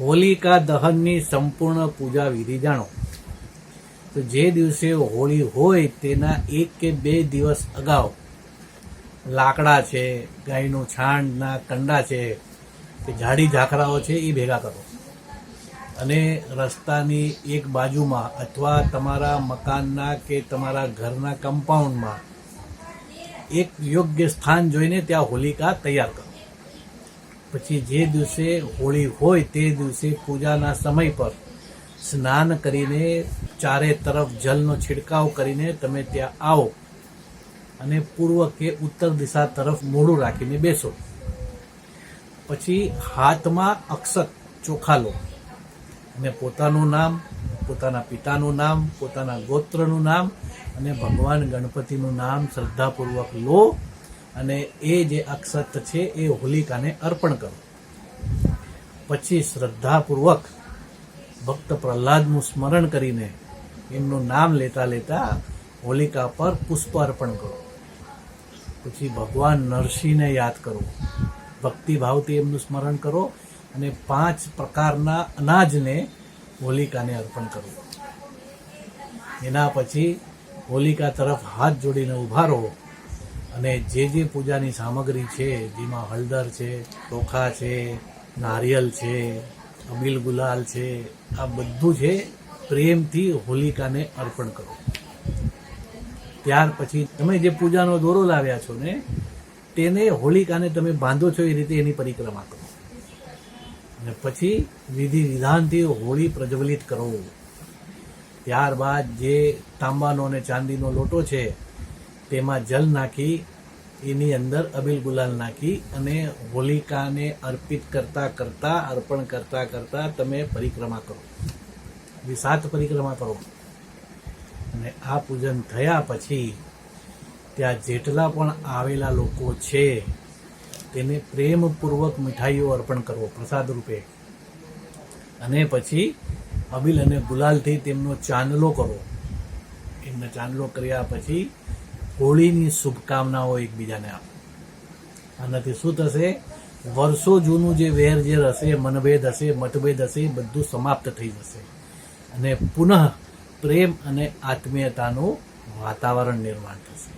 હોલિકા દહનની સંપૂર્ણ પૂજા વિધિ જાણો. તો જે દિવસે હોળી હોય તેના એક કે બે દિવસ અગાઉ લાકડા છે, ગાયનું છાણના કંડા છે, કે જાડી ઝાખરાઓ છે, એ ભેગા કરો. અને રસ્તાની એક બાજુમાં અથવા તમારા મકાનના કે તમારા ઘરના કમ્પાઉન્ડમાં એક યોગ્ય સ્થાન જોઈને ત્યાં હોલિકા તૈયાર કરો. પછી જે દિવસે હોળી હોય તે દિવસે પૂજાના સમય પર સ્નાન કરીને ચારે તરફ જલનો છિડકાવ કરીને તમે ત્યાં આવો અને પૂર્વ કે ઉત્તર દિશા તરફ મોઢું રાખીને બેસો. પછી હાથમાં અક્ષત ચોખા લો અને પોતાનું નામ, પોતાના પિતાનું નામ, પોતાના ગોત્રનું નામ અને ભગવાન ગણપતિનું નામ શ્રદ્ધાપૂર્વક લો અને એ જે અક્ષત છે એ હોલિકાને અર્પણ કરો. પછી શ્રદ્ધાપૂર્વક ભક્ત પ્રહલાદનું સ્મરણ કરીને એમનું નામ લેતા લેતા હોલિકા પર પુષ્પ અર્પણ કરો. પછી ભગવાન નરસિંહને યાદ કરો. ભક્તિભાવથી એમનું સ્મરણ કરો અને પાંચ પ્રકારના અનાજને હોલિકાને અર્પણ કરો. એના પછી હોલિકા તરફ હાથ જોડીને ઊભા રહો. અને જે જે પૂજાની સામગ્રી છે, જેમાં હળદર છે, ચોખા છે, નારિયેલ છે, અબીલ ગુલાલ છે, આ બધું છે, પ્રેમથી હોલિકાને અર્પણ કરો. ત્યાર પછી તમે જે પૂજાનો દોરો લાવ્યા છો ને, તેને હોલિકાને તમે બાંધો છો એ રીતે એની પરિક્રમા કરો. અને પછી વિધિ વિધાનથી હોળી પ્રજ્વલિત કરો. ત્યારબાદ જે તાંબાનો અને ચાંદીનો લોટો છે તેમાં જલ નાખી, એની અંદર અબીલ ગુલાલ નાખી અને હોલિકાને અર્પિત કરતા કરતા, અર્પણ કરતા કરતા તમે પરિક્રમા કરો. સાત પરિક્રમા કરો. અને આ પૂજન થયા પછી ત્યાં જેટલા પણ આવેલા લોકો છે, તેને પ્રેમપૂર્વક મીઠાઈઓ અર્પણ કરવો, પ્રસાદ રૂપે. અને પછી અબીલ અને ગુલાલથી તેમનો ચાંદલો કરો. એમને ચાંદલો કર્યા પછી હોળીની શુભકામનાઓ એકબીજાને આપો. આનાથી શું થશે? વર્ષો જૂનું જે વેર જે હશે, મનભેદ હશે, મતભેદ હશે બધું સમાપ્ત થઈ જશે. અને પુનઃ પ્રેમ અને આત્મીયતાનું વાતાવરણ નિર્માણ થશે.